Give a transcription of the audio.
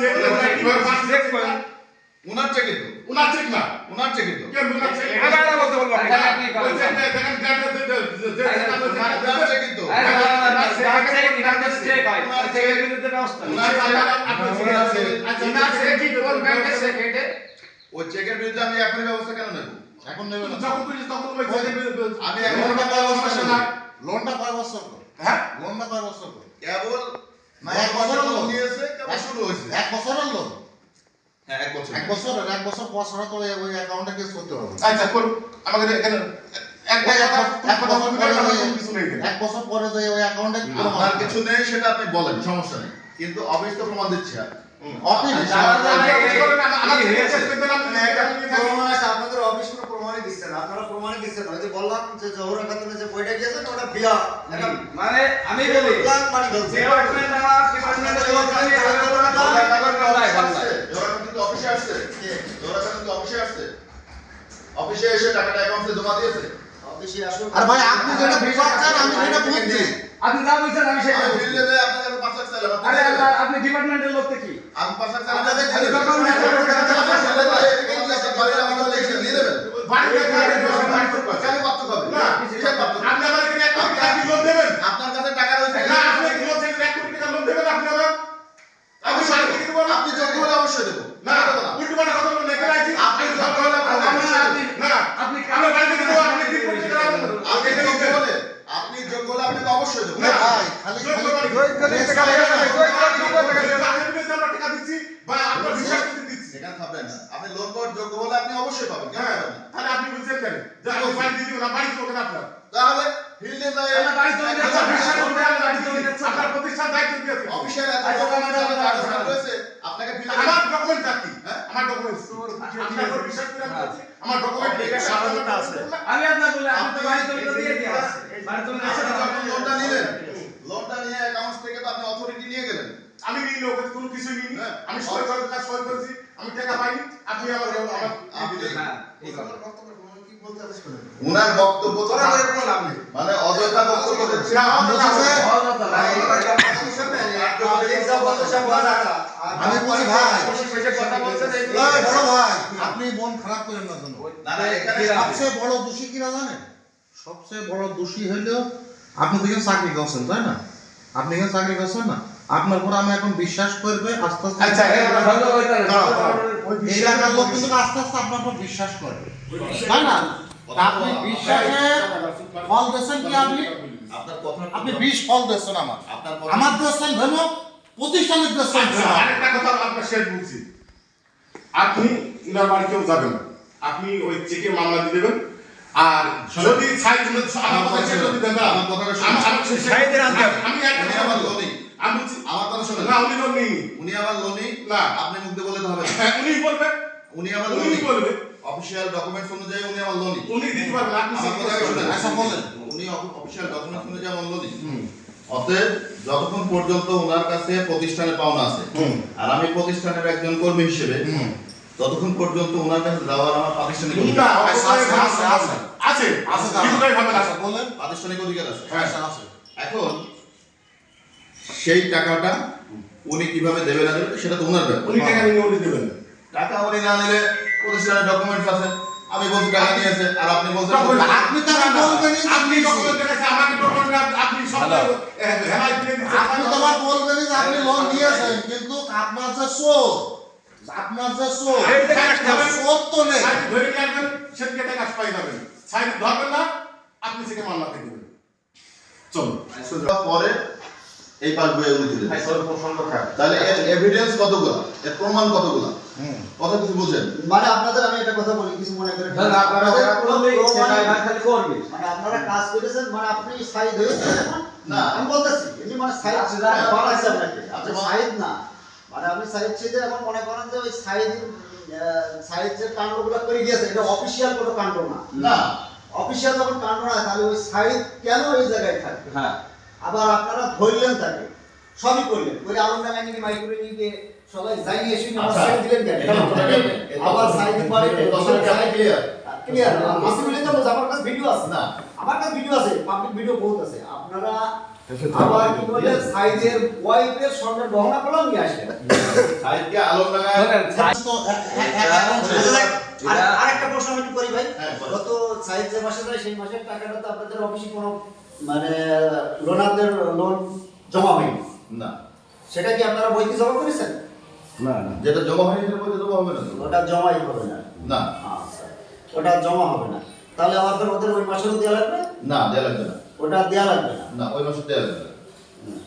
Check কীভাবে pass check করেন। উনার চেকে তো উনার চেক না উনার চেকে তো কেন উনার চেক এখানে আরে বলতে বলব আপনি। দেখেন উনার চেকে তো চেক, চেক হয়, বিরুদ্ধে ব্যবস্থা। উনার আপনি আচ্ছা চেক কি কোন ব্যাংকের চেক এটা? ওই চেকের বিরুদ্ধে আমি এখনই ব্যবস্থা কেন নেব এখন নেবে না যখন করিস তখন আমি এখন ব্যবস্থা না লোনটা কয় বছর হ্যাঁ লোনটা কয় বছর কেবল এক বছর হলো। নিয়েছে কেবল শুরু হয়েছে? এক বছরের লোন হ্যাঁ এক বছর। এক বছর এক বছর পর ছাড়া তো ওই- ওই অ্যাকাউন্টে কেস করতে হবে। আচ্ছা করুন। আমাদের এখানে এক বছর- এক কথা বলতে পরে যে- কিছু নেই এখানে। এক বছর পরে যে ওই অ্যাকাউন্টে আপনার কিছু নেই। সেটা আপনি বলেন সমস্যা নেই। কিন্তু অফিস তো প্রমাণ দিচ্ছে অফিস আপনাদের অফিস কোনো প্রমাণই দিচ্ছে না। আপনারা প্রমাণই দিচ্ছেন না। যে বললাম যে জহরা খাতুনের যে বইটা গিয়েছে ওটা বিয়া। মানে আমি বলি অফিসে এসে টাকাটা অ্যাকাউন্টে জমা দিয়েছে। আর ভাই আপনি যেটা বুঝাচ্ছেন আমি সেটা বুঝছি। আপনি যা বলছেন আমি সেটা লাখ চাইলাম আরে আল্লাহ, আপনি ডিপার্টমেন্টের লোক তো কি? আমি পাঁচ লাখ চাইলাম আপনাদের দিলেন? যখন নেতা লোক আছে, তখন আপনার ছেলে বলে, এই যে আপনার বাড়ির আমাকে লিখে দিয়ে দেবেন? বাড়িতে থাকে, দোষের বাড়ি করতে পারে। কেন পার্থক্য হবে? না, কিসের পার্থক্য? আপনি আমার এখানে এক কোটি টাকা লোন দেবেন আপনার কাছে টাকা রয়েছে না আপনি কি লোন চাইলে এক কোটি টাকা লোন দেবেন আপনি আমার আমি সাড়ে তিন দেবো না। আপনি যোগ্য হলে অবশ্যই দেবো না দেবো না। উল্টো পাল্টা কথা বলবেন এখানে আছি আপনি যোগ্য হলে আমি অবশ্যই দেবো। না আপনি আমরা বাড়িতে দেবো আপনি তিন কোটি টাকা দেবেন আপনি যোগ্য হলে আপনি যোগ্য হলে আপনাকে অবশ্যই দেবো না ভাই খালি যোগ্য খালি করে- টাকা আপনার বিরুদ্ধে আমরা টাকা দিচ্ছি বা আপনার বিশ্বাস করতে দিচ্ছি সেখানে থাকবেন না আপনি লোন পাওয়ার যোগ্য হলে আপনি অবশ্যই পাবেন কেন হ্যাঁ তাহলে আপনি বলছেন কেন? যে আমি বাড়ি দিয়ে দিব না বাড়ি দিব কেন আপনার। তাহলে ফিল্ডে যাই আমার বাড়ি চলে যাচ্ছে, আপনার বিশ্বাস বিশ্বাস করতে করতে আমি বাড়ি চলে দিয়ে যাচ্ছে। আপনার প্রতিষ্ঠান দায়িত্ব দিয়েছে অফিসিয়াল এত আচ্ছা, ডকুমেন্ট দাঁড়ান। রয়েছে আপনাকে ফিল্ডে আমার ডকুমেন্ট কি? হ্যাঁ? আমার ডকুমেন্ট আপনার উপর বিশ্বাস করে আমি আমার ডকুমেন্ট আছে। আমি আপনার বলি আপনি তো বাড়ি চলে দিয়ে দিয়ে আসছে বাড়ি চলে আপনি যাচ্ছে। যখন লোনটা নিলেন। লোনটা নিয়ে অ্যাকাউন্ট থেকে তো আপনি অথরিটি নিয়ে গেলেন। আমি নিই না, ওকে কোনো কিছু নিই। হ্যাঁ। আমি সই করে কাজ সই করেছি। আমি টাকা পাইনি আপনি আমার হ্যাঁ উনার বক্তব্য তো কোনো মানে অযথা বক্তব্য দিচ্ছে আমি বলছি ভাই বড় ভাই আপনি মন খারাপ করেন না জন্য না না এখানে সবচেয়ে বড় দোষী কিনা জানেন? সবচেয়ে বড় দোষী হইল আপনি তো চাকরি করছেন তাই না? আপনি এখানে চাকরি করছেন না? আপনার উপর আমি এখন বিশ্বাস করবে আস্তে আস্তে আচ্ছা, এলাকার লোক কিন্তু আস্তে আস্তে আপনার উপর বিশ্বাস করবে তাই না আপনি বিশ্বাসের ফল দিচ্ছেন কি আপনি আপনার কথা আপনি বিষ ফল দিচ্ছেন আমার আমার দিচ্ছেন ধর্ম প্রতিষ্ঠানের আচ্ছা, আরেকটা কথা আপনার শেষ বলছি আপনি ইনার বাড়ি কেউ যাবেন না। আপনি ওই চেকে মামলা দিয়ে দেবেন আর যদি ছাই আমার কথা শেষ যদি দেন আমার কথাটা শুনুন। আমি- একটা কথা আমার বলব। লোনই আমি বলছি আমার কথা শোনেন না উনি লোন উনি আমার লোনই না। আপনি মুখ দিয়ে বলে তো হবে না। হ্যাঁ, উনি বলবেন উনি আমার উনি বলবে। অফিসিয়াল ডকুমেন্টস অনুযায়ী উনি আমার লোনই উনি দিতে পারবেন আপনি আমার চেক কথা শুনেন আচ্ছা, বলেন। উনি অফিসিয়াল ডকুমেন্টস অনুযায়ী আমার লোনই অতএব যতক্ষণ পর্যন্ত ওনার কাছে প্রতিষ্ঠানে পাওনা আছে আর আমি প্রতিষ্ঠানের একজন কর্মী হিসেবে ততক্ষণ পর্যন্ত ওনার কাছে যাওয়ার আমার প্রাতিষ্ঠানিক অধিকার আছে, আছে, আছে। আছে। আছে। কিছুটাই ভাবে না। আচ্ছা বলেন প্রাতিষ্ঠানিক অধিকার আছে। হ্যাঁ। আছে। এখন সেই টাকাটা উনি কীভাবে দেবে না দেবে সেটা তো ওনার ব্যাপার। উনি টাকা নিয়ে উনি দেবেন। টাকা উনি না নিলে প্রতিষ্ঠানের ডকুমেন্টস আছে। আমি বলছি টাকা নিয়েছে আর আপনি বলছেন আপনি তো আমার আপনি। ডকুমেন্ট দেখাচ্ছেন আমাকে ডকুমেন্ট আপনি সব আপনি তো আমার বলবেনই যে আপনি লোন নিয়েছেন কিন্তু আপনার যে সোর আপনার যে কাজটা হবে। সোর তো নেই। ধরে নিয়ে আসবেন সেদিকে টাকা কাজ পাই যাবেন। সাইড ধরবেন না আপনি সেকে মামলা দিয়ে দেবেন। চলো পরে এই পাস বই উনি দিলেন তাহলে এর এভিডেন্স কতগুলো? এর প্রমাণ কতগুলো? হুম। কথা কিছু বুঝেন? মানে আপনাদের আমি একটা কথা বলি কিছু মনে করেন না। আপনারা প্রমাণ- খালি করবে। মানে আপনারা কাজ করেছেন মানে আপনি সাইড হয়েছেন? না। আমি বলতেছি এমনি মানে সাইড আচ্ছা, না, না, বানাচ্ছে আপনাকে। আপনি আচ্ছা, সাইড না। মানে আপনি সাইড ছেড়ে এখন মনে করেন যে ওই সাইড সাইড যে কাণ্ডগুলো করে গিয়েছে এটা অফিসিয়াল কোনো কাণ্ড না। না। অফিসিয়াল যখন কাণ্ড না তাহলে ওই সাইড কেন ওই জায়গায় থাকবে? হ্যাঁ। আবার আপনারা ধরলেন তাকে। সবই করলেন। ওই আলম ডাঙ্গা নিয়ে মাইক্রো নিয়ে সবাই জানিয়ে এসে আচ্ছা। সাইড দিলেন কেন? আবার সাইড পরে ক্লিয়ার ক্লিয়ার মাসিমুলি তো আমার কাছে ভিডিও আছে। না। আমার কাছে ভিডিও আছে পাবলিক ভিডিও বহুত আছে। আপনারা আবার কি বলে সাইজের ওয়াইফের সঙ্গে গহনা কলম নিয়ে আসবেন সাহিত্যে আলোর আরেকটা প্রশ্ন আমি করি ভাই। হ্যাঁ। গত সাইজ যে মাসে যায় সেই মাসের টাকাটা তো আপনাদের অফিসে কোনো মানে লোনারদের লোন জমা হয়নি। না। সেটা কি আপনারা বইতে জমা করেছেন? না যেটা জমা হয়নি সেটা বলতে জমা হবে না। ওটা জমাই হবে না। না। আচ্ছা। ওটা জমা হবে না। তাহলে আমাদের ওদের ওই মাসেরও দেওয়া লাগবে? না দেওয়া লাগবে না। ওটা দেওয়া লাগবে না। না ওই মাসে দেওয়া লাগবে না।